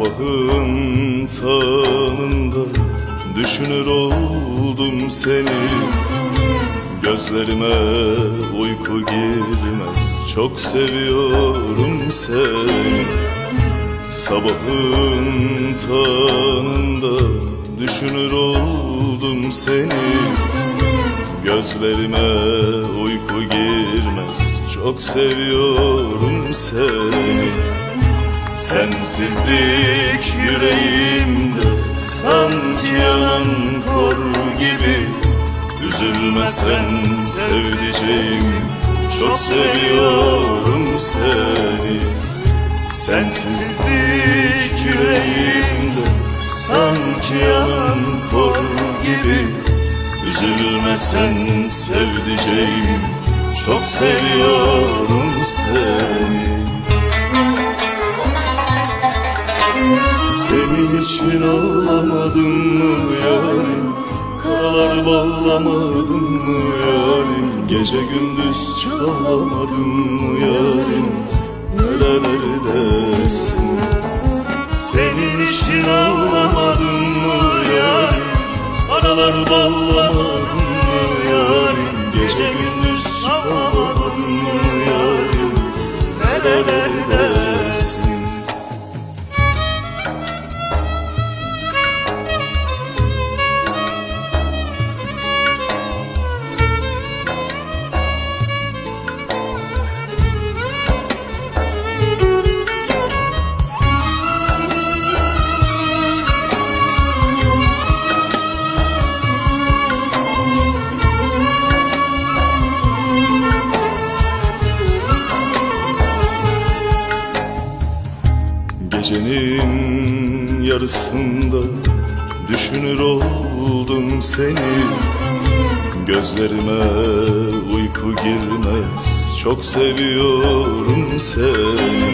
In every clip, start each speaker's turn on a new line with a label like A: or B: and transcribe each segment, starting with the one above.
A: Sabahın tanında düşünür oldum seni. Gözlerime uyku girmez çok seviyorum seni. Sabahın tanında düşünür oldum seni. Gözlerime uyku girmez çok seviyorum seni Sensizlik yüreğimde sanki yanan kor gibi. Üzülme sen sevdiceğim çok seviyorum seni. Sensizlik yüreğimde sanki yanan kor gibi. Üzülme sen sevdiceğim çok seviyorum seni Senin için ağlamadım mı yarim? Karalar bağlamadım mı yarim? Gece gündüz çalamadım mı yarim? Nerelerdesin Senin için ağlamadım mı yarim? Karalar bağlamadım mı yarim? Gece gündüz çalamadım mı yarim? Nerelerdesin Gecenin yarısında düşünür oldum seni. Gözlerime uyku girmez çok seviyorum seni.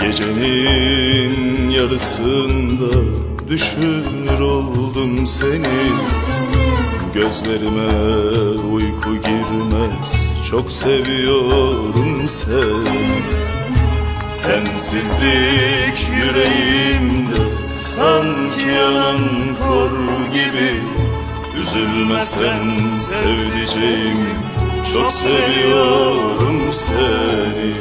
A: Gecenin yarısında düşünür oldum seni. Gözlerime uyku girmez çok seviyorum seni Sensizlik yüreğimde sanki yanan kor gibi. Üzülme sen sevdiceğim çok seviyorum seni.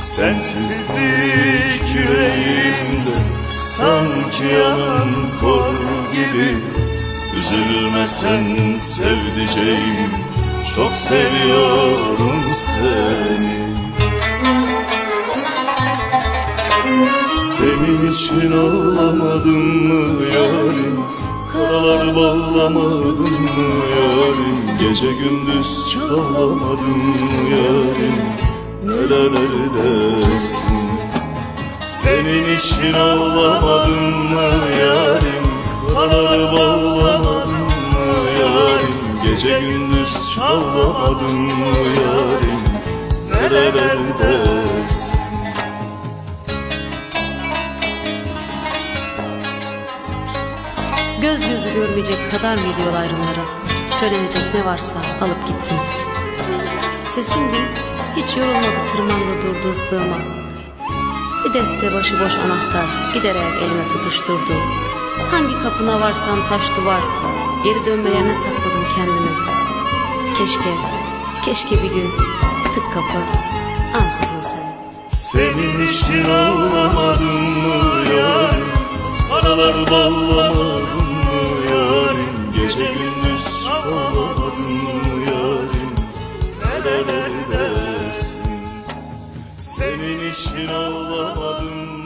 A: Sensizlik yüreğimde sanki yanan kor gibi. Üzülme sen sevdiceğim çok seviyorum seni Senin için ağlamadım mı yarim? Karalar bağlamadım mı yarim? Gece gündüz çalamadım mı yarim? Nerelerdesin Senin için ağlamadım mı yarim? Karalar bağlamadım mı yarim? Gece gündüz çalamadım mı yarim? Nerelerdesin
B: Göz gözü görmeyecek kadar mıydı yol ayrımları? Söylenecek ne varsa alıp gittin. Sesin değil, hiç yorulmadı tırmandı durdu ıslığıma. Bir deste başıboş anahtar giderek elime tutuşturdu. Hangi kapına varsam taş duvar, geri dönme yerine sakladım kendimi. Keşke, keşke bir gün tık kapı, ansızın sen.
A: Senin için ağlamadım mı yarim Aralar bağlamadım mı Gece gündüz çalamadım mı yarim. Nerelerdesin? Senin için ağlamadım